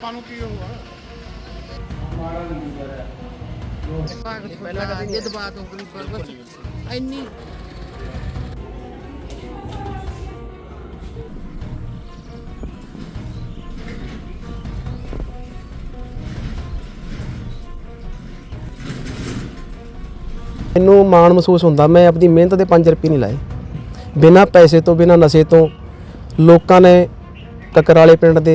ਆਪਾਂ ਨੂੰ ਕੀ ਹੋਊਗਾ? ਪਹਿਲਾਂ ਕਦੇ ਨਹੀਂ ਦਬਾ ਦੋ ਗਰੀਬਾਂ ਨੂੰ ਬਸ ਇੰਨੀ ਮੈਨੂੰ ਮਾਣ ਮਹਿਸੂਸ ਹੁੰਦਾ ਮੈਂ ਆਪਣੀ ਮਿਹਨਤ ਦੇ 5 ਰੁਪਏ ਨਹੀਂ ਲਾਏ। ਬਿਨਾਂ ਪੈਸੇ ਤੋਂ ਬਿਨਾਂ ਨਸ਼ੇ ਤੋਂ ਲੋਕਾਂ ਨੇ ਕਕਰਾਲੇ ਪਿੰਡ ਦੇ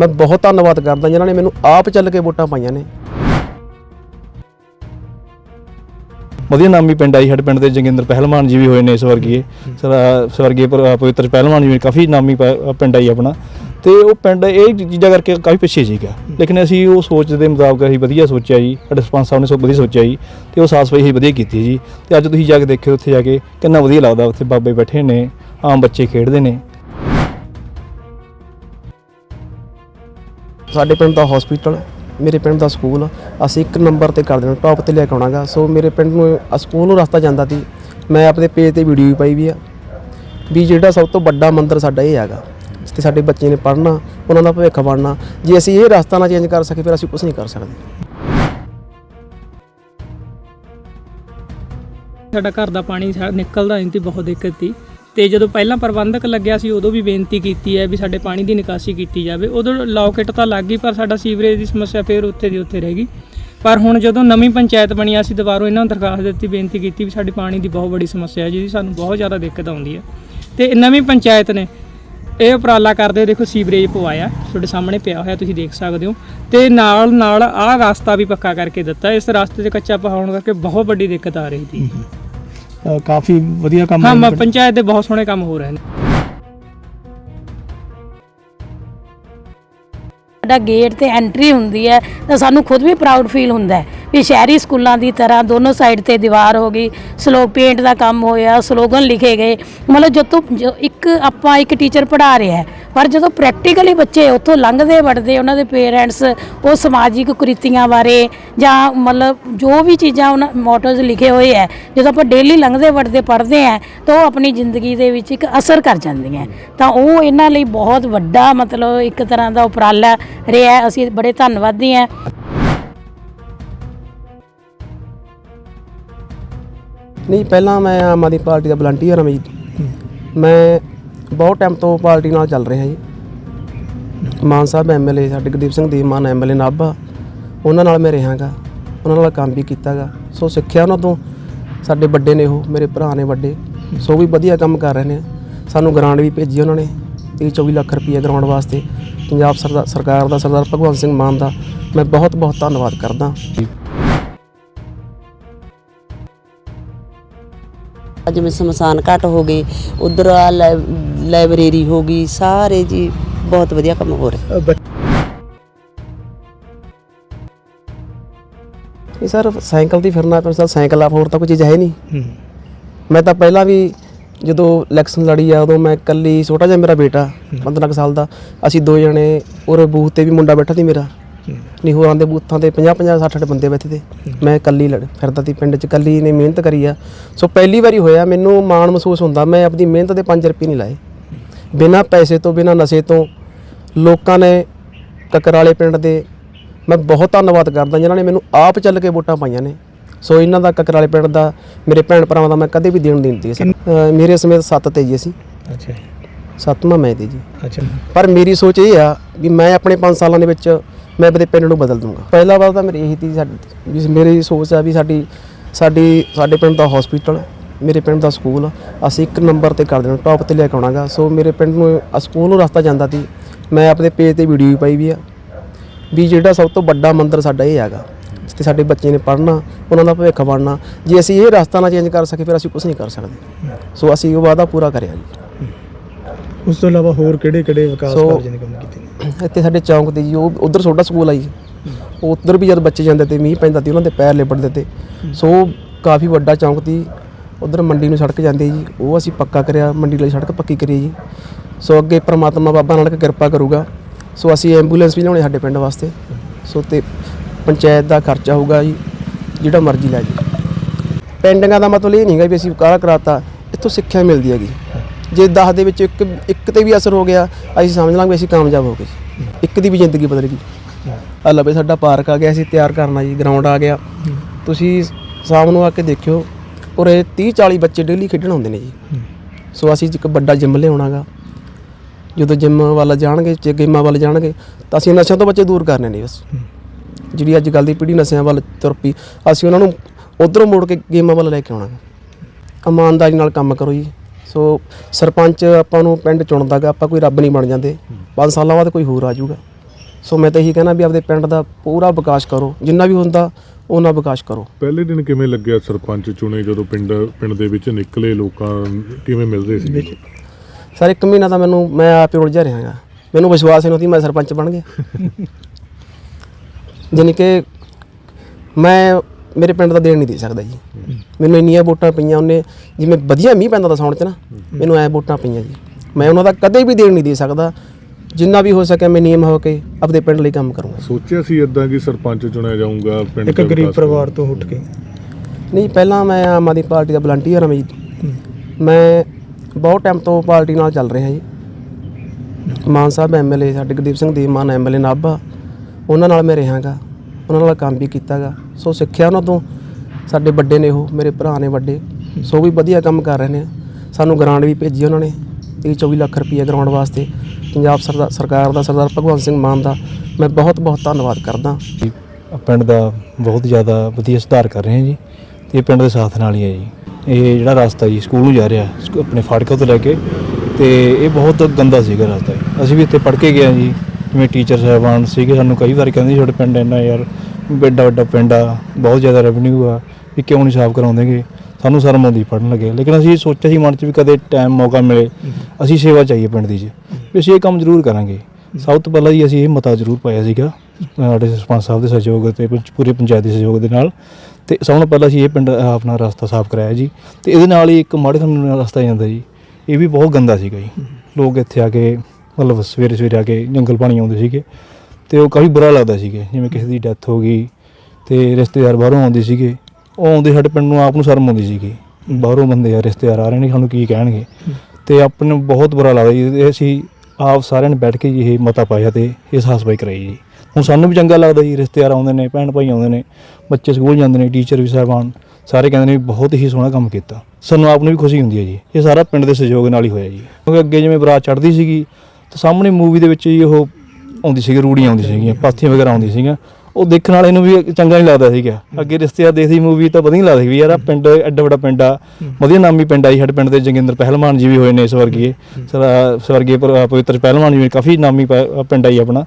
ਮੈਂ ਬਹੁਤ ਧੰਨਵਾਦ ਕਰਦਾ ਜਿਨ੍ਹਾਂ ਨੇ ਮੈਨੂੰ ਆਪ ਚੱਲ ਕੇ ਵੋਟਾਂ ਪਾਈਆਂ ਨੇ। ਵਧੀਆ ਨਾਮੀ ਪਿੰਡ ਆਈ ਸਾਡੇ ਪਿੰਡ ਦੇ ਜਗਿੰਦਰ ਪਹਿਲਵਾਨ ਜੀ ਵੀ ਹੋਏ ਨੇ ਸਵਰਗੀਏ। ਸਵਰਗੀ ਪਵਿੱਤਰ ਪਹਿਲਵਾਨ ਜੀ ਵੀ ਕਾਫੀ ਨਾਮੀ ਪ- ਪਿੰਡ ਆਈ ਆਪਣਾ। ਤੇ ਉਹ ਪਿੰਡ ਇਹ ਚੀਜ਼ਾਂ ਕਰਕੇ ਕਾਫੀ ਪਿੱਛੇ ਸੀਗਾ। ਲੇਕਿਨ ਅਸੀਂ ਉਹ ਸੋਚ ਦੇ ਮੁਤਾਬਕ ਅਸੀਂ ਵਧੀਆ ਸੋਚਿਆ ਜੀ, ਸਾਡੇ ਸਰਪੰਚ ਸਾਹਿਬ ਨੇ ਸੋ ਵਧੀਆ ਸੋਚਿਆ ਜੀ, ਤੇ ਉਹ ਸਾਫ਼ ਸਫ਼ਾਈ ਅਸੀਂ ਵਧੀਆ ਕੀਤੀ ਜੀ। ਤੇ ਅੱਜ ਤੁਸੀਂ ਜਾ ਕੇ ਦੇਖਿਓ, ਉੱਥੇ ਜਾ ਕੇ ਕਿੰਨਾ ਵਧੀਆ ਲੱਗਦਾ, ਉੱਥੇ ਬਾਬੇ ਬੈਠੇ ਨੇ, ਆਮ ਬੱਚੇ ਖੇਡਦੇ ਨੇ। ਸਾਡੇ ਪਿੰਡ ਦਾ ਹਸਪੀਟਲ ਮੇਰੇ ਪਿੰਡ ਦਾ ਸਕੂਲ ਅਸੀਂ ਇੱਕ ਨੰਬਰ ਤੇ ਕਰ ਦੇਣਾ ਟੌਪ ਤੇ ਲੈ ਕੇ ਆਉਣਾਗਾ। ਸੋ ਮੇਰੇ ਪਿੰਡ ਨੂੰ ਸਕੂਲ ਨੂੰ ਰਸਤਾ ਜਾਂਦਾ ਸੀ। ਮੈਂ ਆਪਣੇ ਪੇਜ ਤੇ ਵੀਡੀਓ ਵੀ ਪਾਈ ਵੀ ਆ। ਵੀ ਜਿਹੜਾ ਸਭ ਤੋਂ ਵੱਡਾ ਮੰਦਿਰ ਸਾਡਾ ਇਹ ਹੈਗਾ, ਜਿੱਥੇ ਸਾਡੇ ਬੱਚੇ ਨੇ ਪੜ੍ਹਨਾ, ਉਹਨਾਂ ਦਾ ਭਵਿੱਖ ਬਣਨਾ। ਜੇ ਅਸੀਂ ਇਹ ਰਸਤਾ ਨਾ ਚੇਂਜ ਕਰ ਸਕੇ ਫਿਰ ਅਸੀਂ ਕੁਝ ਨਹੀਂ ਕਰ ਸਕਦੇ। ਸਾਡਾ ਘਰ ਦਾ ਪਾਣੀ ਸਾ- ਨਿਕਲਦਾ ਨਹੀਂ ਸੀ, ਬਹੁਤ ਦਿੱਕਤ ਸੀ। ਤੇ ਜਦੋਂ ਪਹਿਲਾਂ ਪ੍ਰਬੰਧਕ ਲੱਗਿਆ ਸੀ, ਉਦੋਂ ਵੀ ਬੇਨਤੀ ਕੀਤੀ ਹੈ ਵੀ ਸਾਡੇ ਪਾਣੀ ਦੀ ਨਿਕਾਸੀ ਕੀਤੀ ਜਾਵੇ। ਉਦੋਂ ਲੌਕਟ ਤਾਂ ਲੱਗ ਗਈ, ਪਰ ਸਾਡਾ ਸੀਵਰੇਜ ਦੀ ਸਮੱਸਿਆ ਫੇਰ ਉੱਥੇ ਦੀ ਉੱਥੇ ਰਹਿ ਗਈ। ਪਰ ਹੁਣ ਜਦੋਂ ਨਵੀਂ ਪੰਚਾਇਤ ਬਣੀ, ਅਸੀਂ ਦੁਬਾਰਾ ਇਹਨਾਂ ਨੂੰ ਦਰਖਾਸਤ ਦਿੱਤੀ, ਬੇਨਤੀ ਕੀਤੀ ਵੀ ਸਾਡੀ ਪਾਣੀ ਦੀ ਬਹੁਤ ਵੱਡੀ ਸਮੱਸਿਆ ਹੈ ਜਿਹਦੀ ਸਾਨੂੰ ਬਹੁਤ ਜ਼ਿਆਦਾ ਦਿੱਕਤ ਆਉਂਦੀ ਹੈ। ਤੇ ਨਵੀਂ ਪੰਚਾਇਤ ਨੇ ਇਹ ਉਪਰਾਲਾ ਕਰਦੇ ਦੇਖੋ ਸੀਵਰੇਜ ਪਵਾਇਆ, ਤੁਹਾਡੇ ਸਾਹਮਣੇ ਪਿਆ ਹੋਇਆ, ਤੁਸੀਂ ਦੇਖ ਸਕਦੇ ਹੋ। ਤੇ ਨਾਲ ਨਾਲ ਆਹ ਰਸਤਾ ਵੀ ਪੱਕਾ ਕਰਕੇ ਦਿੱਤਾ, ਇਸ ਰਸਤੇ ਤੇ ਕੱਚਾ ਪਹਾਉਣ ਕਰਕੇ ਬਹੁਤ ਵੱਡੀ ਦਿੱਕਤ ਆ ਰਹੀ ਸੀ। ਕਾਫੀ ਵਧੀਆ ਕੰਮ ਹਾਂ ਮ- ਪੰਚਾਇਤ ਦੇ ਬਹੁਤ ਸੋਹਣੇ ਕੰਮ ਹੋ ਰਹੇ ਨੇ। ਸਾਡਾ ਗੇਟ ਤੇ ਐਂਟਰੀ ਹੁੰਦੀ ਹੈ ਤਾਂ ਸਾਨੂੰ ਖੁਦ ਵੀ ਪ੍ਰਾਊਡ ਫੀਲ ਹੁੰਦਾ ਹੈ। ਵੀ ਸ਼ਹਿਰੀ ਸਕੂਲਾਂ ਦੀ ਤਰ੍ਹਾਂ ਦੋਨੋਂ ਸਾਈਡ ਤੇ ਦੀਵਾਰ ਹੋ ਗਈ ਸਲੋ ਪੇਂਟ ਦਾ ਕੰਮ ਹੋਇਆ, ਸਲੋਗਨ ਲਿਖੇ ਗਏ। ਮਤਲਬ ਜਦੋਂ ਜੋ, ਇੱਕ ਆਪਾਂ ਇੱਕ ਟੀਚਰ ਪੜ੍ਹਾ ਰਿਹਾ ਪਰ ਜਦੋਂ ਪ੍ਰੈਕਟੀਕਲੀ ਬੱਚੇ ਉੱਥੋਂ ਲੰਘਦੇ ਵੜਦੇ ਉਹਨਾਂ ਦੇ ਪੇਰੈਂਟਸ ਉਹ ਸਮਾਜਿਕ ਕੁਰੀਤੀਆਂ ਬਾਰੇ ਜਾਂ ਮਤਲਬ ਜੋ ਵੀ ਚੀਜ਼ਾਂ ਉਹਨਾਂ ਮੋਟੋਜ਼ ਲਿਖੇ ਹੋਏ ਹੈ, ਜਦੋਂ ਆਪਾਂ ਡੇਲੀ ਲੰਘਦੇ ਵੜਦੇ ਪੜ੍ਹਦੇ ਆ ਤਾਂ ਉਹ ਆਪਣੀ ਜ਼ਿੰਦਗੀ ਦੇ ਵਿੱਚ ਇੱਕ ਅਸਰ ਕਰ ਜਾਂਦੀਆਂ ਤਾਂ ਉਹ ਇਹਨਾਂ ਲਈ ਬਹੁਤ ਵੱਡਾ ਮਤਲਬ ਇੱਕ ਤਰ੍ਹਾਂ ਦਾ ਉਪਰਾਲਾ ਰਿਹਾ ਅਸੀਂ ਬੜੇ ਧੰਨਵਾਦੀ ਹਾਂ। ਨਹੀਂ, ਪਹਿਲਾਂ ਮੈਂ ਆਮ ਆਦਮੀ ਪਾਰਟੀ ਦਾ ਵਲੰਟੀਅਰ ਹਾਂ ਜੀ। ਮੈਂ ਬਹੁਤ ਟਾਈਮ ਤੋਂ ਪਾਰਟੀ ਨਾਲ ਚੱਲ ਰਿਹਾ ਜੀ। ਮਾਨ ਸਾਹਿਬ ਐਮਐਲਏ ਸਾਡੇ ਗੁਰਦੀਪ ਸਿੰਘ ਦੀ ਮਾਨ ਐਮਐਲਏ ਨਾਭਾ। ਉਹਨਾਂ ਨਾਲ ਮੈਂ ਰਹਾਂਗਾ ਉਹਨਾਂ ਨਾਲ ਕੰਮ ਵੀ ਕੀਤਾਗਾ ਸੋ ਸਿੱਖਿਆ ਉਹਨਾਂ ਤੋਂ। ਸਾਡੇ ਵੱਡੇ ਨੇ ਉਹ, ਮੇਰੇ ਭਰਾ ਨੇ ਵੱਡੇ। ਸੋ ਉਹ ਵੀ ਵਧੀਆ ਕੰਮ ਕਰ ਰਹੇ ਨੇ। ਸਾਨੂੰ ਗ੍ਰਾਂਟ ਵੀ ਭੇਜੀ ਉਹਨਾਂ ਨੇ। 30 24 ਲੱਖ ਰੁਪਏ ਗਰਾਊਂਡ ਵਾਸਤੇ। ਪੰਜਾਬ ਸਰਦਾ- ਸਰਕਾਰ ਦਾ ਸਰਦਾਰ ਭਗਵੰਤ ਸਿੰਘ ਮਾਨ ਦਾ। ਮੈਂ ਬਹੁਤ ਬਹੁਤ ਧੰਨਵਾਦ ਕਰਦਾ। ਜਿਵੇਂ ਸਮਸਾਨ ਘਾਟ ਹੋ ਗਏ ਉਧਰ ਲਾਇਬ੍ਰੇਰੀ ਹੋ ਗਈ ਸਾਰੇ ਜੀ ਬਹੁਤ ਵਧੀਆ ਕੰਮ ਹੋ ਰਿਹਾ। ਇਹ ਸਰ ਸਾਈਕਲ ਤੇ ਫਿਰਨਾ ਪਰ ਸਰ ਸਾਈਕਲ ਆ ਹੋਰ ਤਾਂ ਕੋਈ ਚੀਜ਼ ਹੈ ਨਹੀਂ। ਮੈਂ ਤਾਂ ਪਹਿਲਾਂ ਵੀ ਜਦੋਂ ਇਲੈਕਸ਼ਨ ਲੜੀ ਆ ਉਦੋਂ ਮੈਂ ਇਕੱਲੀ ਛੋਟਾ ਜਿਹਾ ਮੇਰਾ ਬੇਟਾ 15 ਕੁ ਸਾਲ ਦਾ ਅਸੀਂ ਦੋ ਜਣੇ ਔਰ ਬੂਥ ਤੇ ਵੀ ਮੁੰਡਾ ਬੈਠਾ ਸੀ ਮੇਰਾ। ਨਹੀਂ ਹੋਰਾਂ ਦੇ ਬੂਥਾਂ ਤੇ 50 50 60 60 ਬੰਦੇ ਬੈਠੇ ਤੇ। ਮੈਂ ਇਕੱਲੀ ਲੜ ਫਿਰਦਾ ਸੀ ਪਿੰਡ 'ਚ ਇਕੱਲੀ ਨੇ ਮਿਹਨਤ ਕਰੀ ਆ। ਸੋ ਪਹਿਲੀ ਵਾਰੀ ਹੋਇਆ ਮੈਨੂੰ ਮਾਣ ਮਹਿਸੂਸ ਹੁੰਦਾ। ਮੈਂ ਆਪਣੀ ਮਿਹਨਤ ਦੇ 5 ਰੁਪਏ ਨਹੀਂ ਲਾਏ। ਬਿਨਾਂ ਪੈਸੇ ਤੋਂ ਬਿਨਾਂ ਨਸ਼ੇ ਤੋਂ ਲੋਕਾਂ ਨੇ ਕਕਰਾਲੇ ਪਿੰਡ ਦੇ ਮੈਂ ਬਹੁਤ ਧੰਨਵਾਦ ਕਰਦਾ ਜਿਨ੍ਹਾਂ ਨੇ ਮੈਨੂੰ ਆਪ ਚੱਲ ਕੇ ਵੋਟਾਂ ਪਾਈਆਂ ਨੇ। ਸੋ ਇਹਨਾਂ ਦਾ ਕਕਰਾਲੇ ਪਿੰਡ ਦਾ ਮੇਰੇ ਭੈਣ ਭਰਾਵਾਂ ਦਾ ਮੈਂ ਕਦੇ ਵੀ ਦੇਣ ਨਹੀਂ ਦਿੱਤੀ ਸਰ ਅ, ਮੇਰੇ ਸਮੇਤ ਸੱਤ ਤੇ ਜੀ ਅਸੀਂ ਅੱਛਾ ਸੱਤਵਾਂ ਮੈਂ ਤੇ ਜੀ। ਅੱਛਾ। ਪਰ ਮੇਰੀ ਸੋਚ ਇਹ ਆ ਵੀ ਮੈਂ ਆਪਣੇ 5 ਸਾਲਾਂ ਦੇ ਵਿੱਚ ਮੈਂ ਆਪਣੇ ਪਿੰਡ ਨੂੰ ਬਦਲ ਦੂੰਗਾ। ਪਹਿਲਾ ਵਾਰ ਤਾਂ ਮੇਰੀ ਇਹੀ ਤੀ ਸਾਡੀ ਵੀ ਮੇਰੀ ਸੋਚ ਆ ਵੀ ਸਾਡੀ ਸਾਡੀ ਸਾਡੇ ਪਿੰਡ ਦਾ ਹਸਪੀਟਲ ਮੇਰੇ ਪਿੰਡ ਦਾ ਸਕੂਲ ਅਸੀਂ ਇੱਕ ਨੰਬਰ ਤੇ ਕਰ ਦੇਣਾ ਟੌਪ ਤੇ ਲੈ ਕੇ ਆਉਣਾਗਾ। ਸੋ ਮੇਰੇ ਪਿੰਡ ਨੂੰ ਸਕੂਲ ਨੂੰ ਰਸਤਾ ਜਾਂਦਾ ਸੀ ਮੈਂ ਆਪਣੇ ਪੇਜ ਤੇ ਵੀਡੀਓ ਵੀ ਪਾਈ ਵੀ ਆ। ਵੀ ਜਿਹੜਾ ਸਭ ਤੋਂ ਵੱਡਾ ਮੰਦਿਰ ਸਾਡਾ ਇਹ ਹੈਗਾ ਜਿੱਥੇ ਸਾਡੇ ਬੱਚੇ ਨੇ ਪੜ੍ਹਨਾ ਉਹਨਾਂ ਦਾ ਭਵਿੱਖ ਬਣਨਾ। ਜੇ ਅਸੀਂ ਇਹ ਰਸਤਾ ਨਾ ਚੇਂਜ ਕਰ ਸਕੇ ਫਿਰ ਅਸੀਂ ਕੁਝ ਨਹੀਂ ਕਰ ਸਕਦੇ। ਸੋ ਅਸੀਂ ਉਹ ਵਾਅਦਾ ਪੂਰਾ ਕਰਿਆ ਜੀ। ਉਸ ਤੋਂ ਇਲਾਵਾ ਹੋਰ ਕਿਹੜੇ ਕਿਹੜੇ ਵਿਕਾਸ ਸੋ- ਕਾਰਜ ਨੇ ਕੰਮ ਕੀਤੇ? ਨੇ ਇੱਥੇ ਸਾਡੇ ਚੌਂਕ ਤੇ ਜੀ ਉਹ ਉਧਰ ਛੋਟਾ ਸਕੂਲ ਆ ਜੀ। ਉਧਰ ਵੀ ਜਦ ਬੱਚੇ ਜਾਂਦੇ ਤੇ ਮੀਂਹ ਪੈਂਦਾ ਤੇ ਉਹਨਾਂ ਦੇ ਪੈਰ ਲਿਬੜਦੇ ਤੇ। ਸੋ ਕਾਫੀ ਵੱਡਾ ਚੌਂਕ ਤੀ ਉਧਰ ਮੰਡੀ ਨੂੰ ਸੜਕ ਜਾਂਦੀ ਜੀ। ਉਹ ਅਸੀਂ ਪੱਕਾ ਕਰਿਆ ਮੰਡੀ ਲਈ ਸੜਕ ਪੱਕੀ ਕਰੀ ਜੀ। ਸੋ ਅੱਗੇ ਪ੍ਰਮਾਤਮਾ ਬਾਬਾ ਨਾਨਕ ਕਿਰਪਾ ਕਰੂਗਾ। ਸੋ ਅਸੀਂ ਐਂਬੂਲੈਂਸ ਵੀ ਲਿਆਉਣੇ ਸਾਡੇ ਪਿੰਡ ਵਾਸਤੇ। ਸੋ ਤੇ ਪੰਚਾਇਤ ਦਾ ਖਰਚਾ ਹੋਊਗਾ ਜੀ ਜਿਹੜਾ ਮਰਜ਼ੀ ਲੈ ਜੀ ਪੈਂਡਿੰਗਾਂ ਦਾ ਮਤਲਬ ਇਹ ਨਹੀਂਗਾ ਵੀ ਅਸੀਂ ਕਾਰਾ ਕਰਾਤਾ। ਇੱਥੋਂ ਸਿੱਖਿਆ ਮਿਲਦੀ ਹੈਗੀ। ਜੇ 10 ਦੇ ਵਿੱਚ ਇੱਕ ਇੱਕ ਤੇ ਵੀ ਅਸਰ ਹੋ ਗਿਆ, ਅਸੀਂ ਸਮਝ ਲਾਂਗੇ ਅਸੀਂ ਕਾਮਯਾਬ ਹੋ ਗਏ ਇੱਕ ਦੀ ਵੀ ਜ਼ਿੰਦਗੀ ਬਦਲ ਗਈ। ਆ ਲਵੇ ਸਾਡਾ ਪਾਰਕ ਆ ਗਿਆ, ਅਸੀਂ ਤਿਆਰ ਕਰਨਾ ਜੀ ਗਰਾਊਂਡ ਆ ਗਿਆ। ਤੁਸੀਂ ਸ਼ਾਮ ਨੂੰ ਆ ਕੇ ਦੇਖਿਓ, ਉਰੇ 30 40 ਬੱਚੇ ਡੇਲੀ ਖੇਡਣ ਆਉਂਦੇ ਨੇ ਜੀ। ਸੋ ਅਸੀਂ ਇੱਕ ਵੱਡਾ ਜਿੰਮ ਲਿਆਉਣਾਗਾ। ਜਦੋਂ ਜਿੰਮ ਵੱਲ ਜਾਣਗੇ, ਜੇ ਗੇਮਾਂ ਵੱਲ ਜਾਣਗੇ, ਤਾਂ ਅਸੀਂ ਨਸ਼ਿਆਂ ਤੋਂ ਬੱਚੇ ਦੂਰ ਕਰਨੇ ਨੇ ਬਸ। ਜਿਹੜੀ ਅੱਜ ਕੱਲ ਦੀ ਪੀੜ੍ਹੀ ਨਸ਼ਿਆਂ ਵੱਲ ਤੁਰ ਪਈ, ਅਸੀਂ ਉਹਨਾਂ ਨੂੰ ਉਧਰੋਂ ਮੋੜ ਕੇ ਗੇਮਾਂ ਵੱਲ ਲੈ ਕੇ ਆਉਣਾ ਇਮਾਨਦਾਰੀ ਨਾਲ ਕੰਮ ਕਰੋ ਜੀ। ਸੋ ਸਰਪੰਚ ਆਪਾਂ ਨੂੰ ਪਿੰਡ ਚੁਣਦਾਗਾ ਆਪਾਂ ਕੋਈ ਰੱਬ ਨਹੀਂ ਬਣ ਜਾਂਦੇ। 5 ਸਾਲਾਂ ਬਾਅਦ ਕੋਈ ਹੋਰ ਆ ਜਾਊਗਾ। ਸੋ ਮੈਂ ਤਾਂ ਇਹੀ ਕਹਿਣਾ ਵੀ ਆਪਦੇ ਪਿੰਡ ਦਾ ਪੂਰਾ ਵਿਕਾਸ ਕਰੋ। ਜਿੰਨਾ ਵੀ ਹੁੰਦਾ ਉਹਨਾਂ ਵਿਕਾਸ ਕਰੋ। ਪਹਿਲੇ ਦਿਨ ਕਿਵੇਂ ਲੱਗਿਆ ਸਰਪੰਚ ਚੁਣੇ ਜਦੋਂ ਪਿੰਡ ਪਿੰਡ ਦੇ ਵਿੱਚ ਨਿਕਲੇ ਲੋਕਾਂ ਕਿਵੇਂ ਮਿਲਦੇ ਸੀ? ਸਰ ਇੱਕ ਮਹੀਨਾ ਤਾਂ ਮੈਨੂੰ ਮੈਂ ਆਪ ਹੀ ਉਲਝਿਆ ਰਹਾਂਗਾ ਮੈਨੂੰ ਵਿਸ਼ਵਾਸ ਨਹੀਂ ਸੀ ਮੈਂ ਸਰਪੰਚ ਬਣ ਗਿਆ। ਜਾਣੀ ਕਿ ਮੈਂ ਮੇਰੇ ਪਿੰਡ ਦਾ ਦੇਣ ਨਹੀਂ ਦੇ ਸਕਦਾ ਜੀ। ਮੈਨੂੰ ਇੰਨੀਆਂ ਵੋਟਾਂ ਪਈਆਂ ਉਹਨੇ ਜਿਵੇਂ ਵਧੀਆ ਮੀਂਹ ਪੈਂਦਾ ਤਾਂ ਸਾਉਣ ਚ ਨਾ ਮੈਨੂੰ ਐ ਵੋਟਾਂ ਪਈਆਂ ਜੀ। ਮੈਂ ਉਹਨਾਂ ਦਾ ਕਦੇ ਵੀ ਦੇਣ ਨਹੀਂ ਦੇ ਸਕਦਾ। ਜਿੰਨਾ ਵੀ ਹੋ ਸਕੇ ਮੈਂ ਨਿਯਮ ਹੋ ਕੇ ਆਪਦੇ ਪਿੰਡ ਲਈ ਕੰਮ ਕਰੂੰਗਾ। ਸੋਚਿਆ ਸੀ ਇਦਾਂ ਕਿ ਸਰਪੰਚ ਚੁਣਿਆ ਜਾਊਗਾ ਪਿੰਡ ਇੱਕ ਗਰੀਬ ਪਰਿਵਾਰ ਤੋਂ ਉੱਠ ਕੇ। ਨਹੀਂ ਪਹਿਲਾਂ ਮੈਂ ਆਮ ਆਦਮੀ ਪਾਰਟੀ ਦਾ ਵਲੰਟੀਅਰ ਹਾਂ ਜੀ। ਮੈਂ ਬਹੁਤ ਟਾਈਮ ਤੋਂ ਪਾਰਟੀ ਨਾਲ ਚੱਲ ਰਿਹਾ ਜੀ। ਮਾਨ ਸਾਹਿਬ ਐਮਐਲਏ ਸਾਡੇ ਗੁਰਦੀਪ ਸਿੰਘ ਦੀ ਮਾਨ ਐਮਐਲਏ ਨਾਭਾ ਉਹਨਾਂ ਨਾਲ ਮੈਂ ਰਹਾਂਗਾ। ਉਹਨਾਂ ਨਾਲ ਕੰਮ ਵੀ ਕੀਤਾਗਾ। ਸੋ ਸਿੱਖਿਆ ਉਹਨਾਂ ਤੋਂ। ਸਾਡੇ ਵੱਡੇ ਨੇ ਉਹ, ਮੇਰੇ ਭਰਾ ਨੇ ਵੱਡੇ। ਸੋ ਵੀ ਵਧੀਆ ਕੰਮ ਕਰ ਰਹੇ ਨੇ। ਸਾਨੂੰ ਗ੍ਰਾਂਟ ਵੀ ਭੇਜੀ ਉਹਨਾਂ ਨੇ। 30 24 ਲੱਖ ਰੁਪਏ ਗਰਾਊਂਡ ਵਾਸਤੇ। ਪੰਜਾਬ ਸਰਦਾ- ਸਰਕਾਰ ਦਾ ਸਰਦਾਰ ਭਗਵੰਤ ਸਿੰਘ ਮਾਨ ਦਾ ਮੈਂ ਬਹੁਤ ਬਹੁਤ ਧੰਨਵਾਦ ਕਰਦਾ। ਪਿੰਡ ਦਾ ਬਹੁਤ ਜ਼ਿਆਦਾ ਵਧੀਆ ਸੁਧਾਰ ਕਰ ਰਹੇ ਹਾਂ ਜੀ। ਤੇ ਇਹ ਪਿੰਡ ਦੇ ਸਾਥ ਨਾਲ ਹੀ ਹੈ ਜੀ। ਇਹ ਜਿਹੜਾ ਰਸਤਾ ਜੀ, ਸਕੂਲ ਨੂੰ ਜਾ ਰਿਹਾ, ਸਕੂ- ਆਪਣੇ ਫਾਟਕਾਂ ਤੋਂ ਲੈ ਕੇ। ਤੇ ਇਹ ਬਹੁਤ ਗੰਦਾ ਸੀਗਾ ਰਸਤਾ ਅਸੀਂ ਵੀ ਇੱਥੇ ਪੜ੍ਹ ਕੇ ਗਏ ਹਾਂ ਜੀ। ਜਿਵੇਂ ਟੀਚਰ ਸਾਹਿਬਾਨ ਸੀਗੇ ਸਾਨੂੰ ਕਈ ਵਾਰ ਕਹਿੰਦੇ ਤੁਹਾਡੇ ਪਿੰਡ ਇੰਨਾ ਯਾਰ ਵੱਡਾ ਵੱਡਾ ਪਿੰਡ ਆ ਬਹੁਤ ਜ਼ਿਆਦਾ ਰੈਵਨਿਊ ਆ ਵੀ ਕਿਉਂ ਨਹੀਂ ਸਾਫ਼ ਕਰਾਉਂਦੇਗੇ? ਸਾਨੂੰ ਸ਼ਰਮ ਆਉਂਦੀ ਪੜ੍ਹਨ ਲੱਗੇ। ਲੇਕਿਨ ਅਸੀਂ ਸੋਚਿਆ ਸੀ ਮਨ 'ਚ ਵੀ ਕਦੇ ਟਾਈਮ ਮੌਕਾ ਮਿਲੇ ਅਸੀਂ ਸੇਵਾ ਚਾਹੀਏ ਪਿੰਡ ਦੀ ਜੀ। ਵੀ ਅਸੀਂ ਇਹ ਕੰਮ ਜ਼ਰੂਰ ਕਰਾਂਗੇ। ਸਭ ਤੋਂ ਪਹਿਲਾਂ ਜੀ ਅਸੀਂ ਇਹ ਮਤਾ ਜ਼ਰੂਰ ਪਾਇਆ ਸੀਗਾ ਸਾਡੇ ਸਰਪੰਚ ਸਾਹਿਬ ਦੇ ਸਹਿਯੋਗ ਤੇ ਪੂਰੇ ਪੰਚਾਇਤ ਦੇ ਸਹਿਯੋਗ ਦੇ ਨਾਲ। ਤੇ ਸਭ ਤੋਂ ਪਹਿਲਾਂ ਅਸੀਂ ਇਹ ਪਿੰਡ ਆਪਣਾ ਰਸਤਾ ਸਾਫ਼ ਕਰਾਇਆ ਜੀ। ਤੇ ਇਹਦੇ ਨਾਲ ਹੀ ਇੱਕ ਮਾੜੇ ਦਾ ਰਸਤਾ ਜਾਂਦਾ ਜੀ। ਇਹ ਵੀ ਬਹੁਤ ਗੰਦਾ ਸੀਗਾ ਜੀ। ਲੋਕ ਇੱਥੇ ਆ ਕੇ ਮਤਲਬ ਸਵੇਰੇ ਸਵੇਰੇ ਆ ਕੇ ਜੰਗਲ ਪਾਣੀ ਆਉਂਦੇ ਸੀਗੇ ਤੇ ਉਹ ਕਾਫੀ ਬੁਰਾ ਲੱਗਦਾ ਸੀਗੇ, ਜਿਵੇਂ ਕਿਸੇ ਦੀ ਡੈਥ ਹੋ ਗਈ ਤੇ ਰਿਸ਼ਤੇਦਾਰ ਬਾਹਰੋਂ ਆਉਂਦੇ ਸੀਗੇ, ਉਹ ਆਉਂਦੇ ਸਾਡੇ ਪਿੰਡ ਨੂੰ ਆਪ ਨੂੰ ਸ਼ਰਮ ਆਉਂਦੀ ਸੀਗੀ, ਬਾਹਰੋਂ ਬੰਦੇ ਆ, ਰਿਸ਼ਤੇਦਾਰ ਆ ਰਹੇ ਨੇ, ਸਾਨੂੰ ਕੀ ਕਹਿਣਗੇ। ਤੇ ਆਪਾਂ ਨੂੰ ਬਹੁਤ ਬੁਰਾ ਲੱਗਦਾ ਜੀ ਤੇ ਅਸੀਂ ਆਪ ਸਾਰਿਆਂ ਨੇ ਬੈਠ ਕੇ ਜੀ ਇਹ ਮਤਾ ਪਾਇਆ ਤੇ ਇਹ ਸਾਫ਼ ਸਫ਼ਾਈ ਕਰਾਈ ਜੀ। ਹੁਣ ਸਾਨੂੰ ਵੀ ਚੰਗਾ ਲੱਗਦਾ ਜੀ, ਰਿਸ਼ਤੇਦਾਰ ਆਉਂਦੇ ਨੇ, ਭੈਣ ਭਾਈ ਆਉਂਦੇ ਨੇ, ਬੱਚੇ ਸਕੂਲ ਜਾਂਦੇ ਨੇ ਟੀਚਰ ਵੀ ਸਾਹਿਬਾਨ, ਸਾਰੇ ਕਹਿੰਦੇ ਨੇ ਬਹੁਤ ਹੀ ਸੋਹਣਾ ਕੰਮ ਕੀਤਾ। ਸਾਨੂੰ ਆਪ ਨੂੰ ਵੀ ਖੁਸ਼ੀ ਹੁੰਦੀ ਹੈ ਜੀ, ਇਹ ਸਾਰਾ ਪਿੰਡ ਦੇ ਸਹਿਯੋਗ ਨਾਲ ਹੀ ਹੋਇਆ ਜੀ। ਕਿਉਂਕਿ ਅੱਗੇ ਜਿਵੇਂ ਬਰਾਤ ਚੜ੍ਹਦੀ ਸੀਗੀ ਤਾਂ ਸਾਹਮਣੇ ਮੂਵੀ ਦੇ ਵਿੱਚ ਜੀ ਉਹ ਆਉਂਦੀ ਸੀਗੀ ਰੂੜੀਆਂ ਆਉਂਦੀ ਸੀਗੀਆਂ ਪਾਥੀਆਂ ਵਗੈਰਾ ਆਉਂਦੀ ਸੀਗੀਆਂ। ਉਹ ਦੇਖਣ ਵਾਲੇ ਨੂੰ ਵੀ ਚੰਗਾ ਨਹੀਂ ਲੱਗਦਾ ਸੀਗਾ। ਅੱਗੇ ਰਿਸ਼ਤੇਦਾਰ ਦੇਖਦੀ ਮੂਵੀ ਤਾਂ ਵਧੀਆ ਲੱਗਦੀ ਵੀ ਯਾਰ ਆਹ ਪਿੰਡ ਐਡਾ ਵੱਡਾ ਪਿੰਡ ਆ ਵਧੀਆ ਨਾਮੀ ਪਿੰਡ ਆ ਜੀ ਸਾਡੇ ਪਿੰਡ ਦੇ ਜੰਗਿੰਦਰ ਪਹਿਲਵਾਨ ਜੀ ਵੀ ਹੋਏ ਨੇ ਸਵਰਗੀਏ। ਸਰ- ਸਵਰਗੀਏ ਪਰ- ਪਵਿੱਤਰ ਪਹਿਲਵਾਨ ਜੀ ਕਾਫੀ ਨਾਮੀ ਪਿੰਡ ਆ ਜੀ ਆਪਣਾ।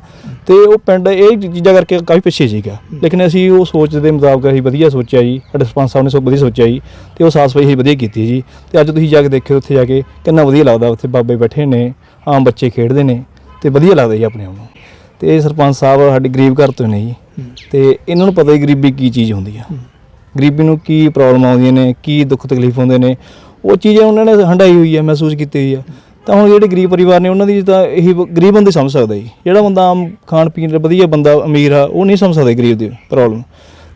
ਤੇ ਉਹ ਪਿੰਡ ਇਹ ਚੀਜ਼ਾਂ ਕਰਕੇ ਕਾਫੀ ਪਿੱਛੇ ਸੀਗਾ। ਲੇਕਿਨ ਅਸੀਂ ਉਹ ਸੋਚ ਦੇ ਮੁਤਾਬਕ ਅਸੀਂ ਵਧੀਆ ਸੋਚਿਆ ਜੀ। ਸਾਡੇ ਸਰਪੰਚ ਸਾਹਿਬ ਨੇ ਸੋ ਵਧੀਆ ਸੋਚਿਆ ਜੀ। ਤੇ ਉਹ ਸਾਫ਼ ਸਫ਼ਾਈ ਅਸੀਂ ਵਧੀਆ ਕੀਤੀ ਜੀ। ਤੇ ਅੱਜ ਤੁਸੀਂ ਜਾ ਕੇ ਦੇਖਿਓ ਉੱਥੇ ਜਾ ਕੇ ਕਿੰਨਾ ਵਧੀਆ ਲੱਗਦਾ ਉੱਥੇ ਬਾਬੇ ਬੈਠੇ ਨੇ। ਆਮ ਬੱਚੇ ਖੇਡਦੇ ਨੇ ਤੇ ਵਧੀਆ ਲੱਗਦਾ ਜੀ ਆਪਣੇ ਆਪ ਨੂੰ। ਤੇ ਇਹ ਸਰਪੰਚ ਸਾਹਿਬ ਸਾਡੇ ਗਰੀਬ ਘਰ ਤੋਂ ਨੇ ਜੀ। ਤੇ ਇਹਨਾਂ ਨੂੰ ਪਤਾ ਹੀ ਗਰੀਬੀ ਕੀ ਚੀਜ਼ ਹੁੰਦੀ ਆ। ਗਰੀਬੀ ਨੂੰ ਕੀ ਪ੍ਰੋਬਲਮ ਆਉਂਦੀਆਂ ਨੇ ਕੀ ਦੁੱਖ ਤਕਲੀਫ ਹੁੰਦੇ ਨੇ ਉਹ ਚੀਜ਼ਾਂ ਉਹਨਾਂ ਨੇ ਹੰਡਾਈ ਹੋਈ ਹੈ ਮਹਿਸੂਸ ਕੀਤੀ ਹੋਈ ਆ। ਤਾਂ ਹੁਣ ਜਿਹੜੇ ਗਰੀਬ ਪਰਿਵਾਰ ਨੇ ਉਹਨਾਂ ਦੀ ਤਾਂ ਇਹੀ ਗਰੀਬ ਬੰਦੇ ਸਮਝ ਸਕਦਾ ਜੀ। ਜਿਹੜਾ ਬੰਦਾ ਆਮ ਖਾਣ ਪੀਣ ਦਾ ਵਧੀਆ ਬੰਦਾ ਅਮੀਰ ਆ ਉਹ ਨਹੀਂ ਸਮਝ ਸਕਦਾ ਗਰੀਬ ਦੀ ਪ੍ਰੋਬਲਮ